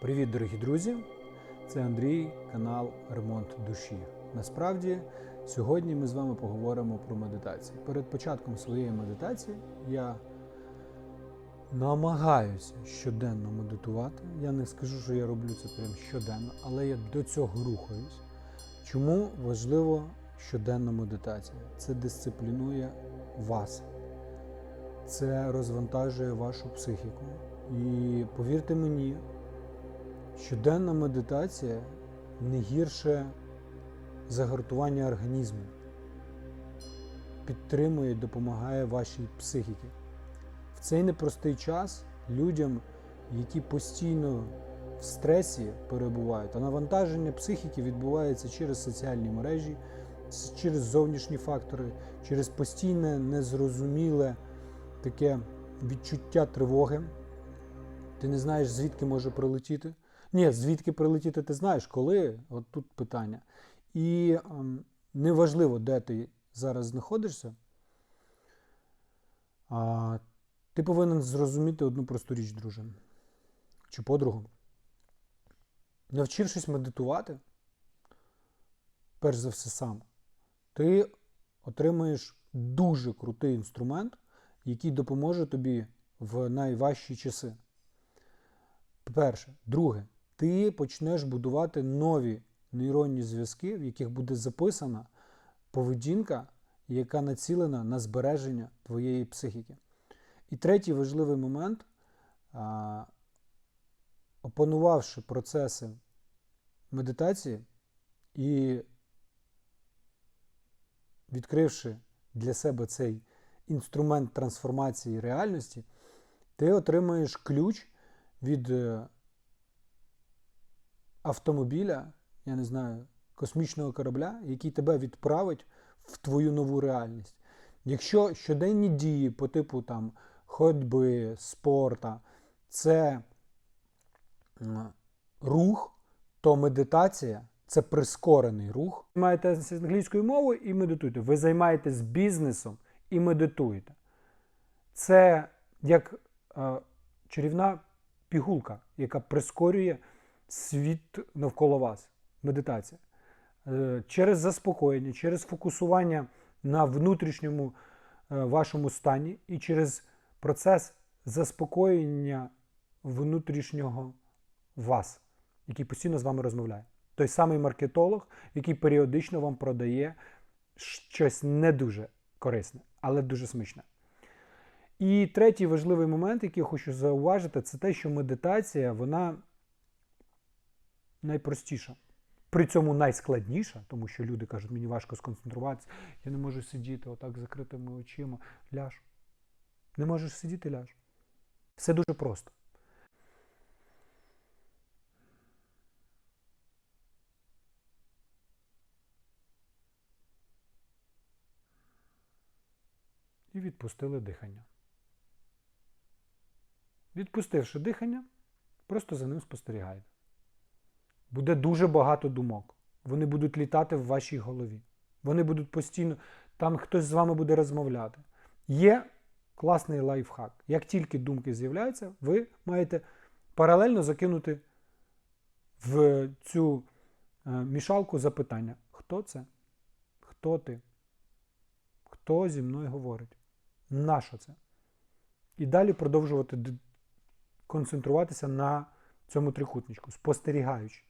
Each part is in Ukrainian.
Привіт, дорогі друзі! Це Андрій, канал Ремонт душі. Насправді, сьогодні ми з вами поговоримо про медитацію. Перед початком своєї медитації я намагаюся щоденно медитувати. Я не скажу, що я роблю це прям щоденно, але я до цього рухаюсь. Чому важливо щоденна медитація? Це дисциплінує вас, це розвантажує вашу психіку. І повірте мені, щоденна медитація не гірше загартування організму, підтримує, допомагає вашій психіці. В цей непростий час людям, які постійно в стресі перебувають, а навантаження психіки відбувається через соціальні мережі, через зовнішні фактори, через постійне незрозуміле таке відчуття тривоги. Ти не знаєш, звідки може прилетіти. Ні, звідки прилетіти, ти знаєш, коли. От тут питання. І ем, неважливо, де ти зараз знаходишся, а, ти повинен зрозуміти одну просту річ, друже. Чи подругу. Навчившись медитувати, перш за все сам, ти отримаєш дуже крутий інструмент, який допоможе тобі в найважчі часи. Перше. Друге, ти почнеш будувати нові нейронні зв'язки, в яких буде записана поведінка, яка націлена на збереження твоєї психіки. І третій важливий момент, опанувавши процеси медитації і відкривши для себе цей інструмент трансформації реальності, ти отримаєш ключ від е, автомобіля, я не знаю, космічного корабля, який тебе відправить в твою нову реальність. Якщо щоденні дії по типу там ходьби, спорта це рух, то медитація це прискорений рух. Ви маєте з англійською мовою і медитуєте. Ви займаєтесь бізнесом і медитуєте. Це як е, чарівна пігулка, яка прискорює світ навколо вас. Медитація. Е, Через заспокоєння, через фокусування на внутрішньому е, вашому стані і через процес заспокоєння внутрішнього вас, який постійно з вами розмовляє. Той самий маркетолог, який періодично вам продає щось не дуже корисне, але дуже смачне. І третій важливий момент, який я хочу зауважити, це те, що медитація вона найпростіша. При цьому найскладніша, тому що люди кажуть, мені важко сконцентруватися, я не можу сидіти отак з закритими очима. Ляж. Не можеш сидіти, ляж. Все дуже просто. І відпустили дихання. Відпустивши дихання, просто за ним спостерігайте. Буде дуже багато думок. Вони будуть літати в вашій голові. Вони будуть постійно, там хтось з вами буде розмовляти. Є класний лайфхак. Як тільки думки з'являються, ви маєте паралельно закинути в цю е, мішалку запитання: хто це? Хто ти? Хто зі мною говорить? Нащо це? І далі продовжувати концентруватися на цьому трикутничку, спостерігаючи.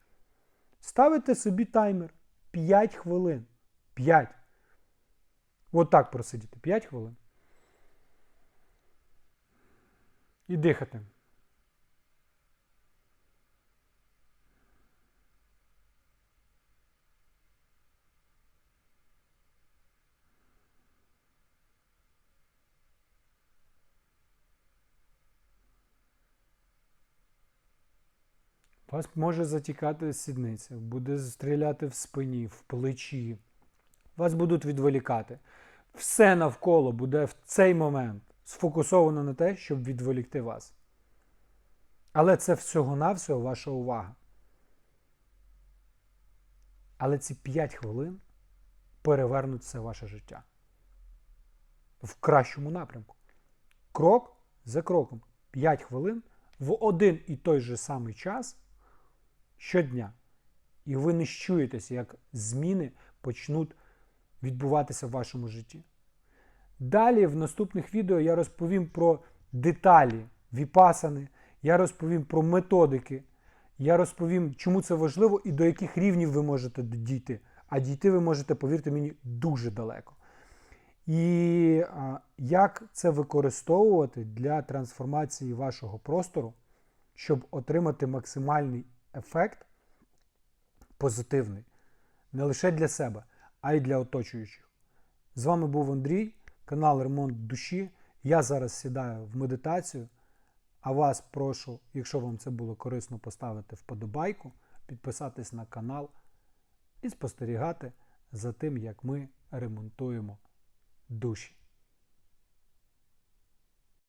Ставите собі таймер 5 хвилин. 5. От так просидіти. 5 хвилин. І дихати. Вас може затікати сідниця, буде стріляти в спині, в плечі. Вас будуть відволікати. Все навколо буде в цей момент сфокусовано на те, щоб відволікти вас. Але це всього-навсього ваша увага. Але ці 5 хвилин перевернуть все ваше життя в кращому напрямку. Крок за кроком. 5 хвилин в один і той же самий час щодня. І ви не щуєтеся, як зміни почнуть відбуватися в вашому житті. Далі в наступних відео я розповім про деталі віпасани, я розповім про методики, я розповім, чому це важливо і до яких рівнів ви можете дійти. А дійти ви можете, повірте мені, дуже далеко. І а, як це використовувати для трансформації вашого простору, щоб отримати максимальний ефект позитивний не лише для себе, а й для оточуючих. З вами був Андрій, канал Ремонт Душі. Я зараз сідаю в медитацію. А вас прошу, якщо вам це було корисно, поставити вподобайку, підписатись на канал і спостерігати за тим, як ми ремонтуємо душі.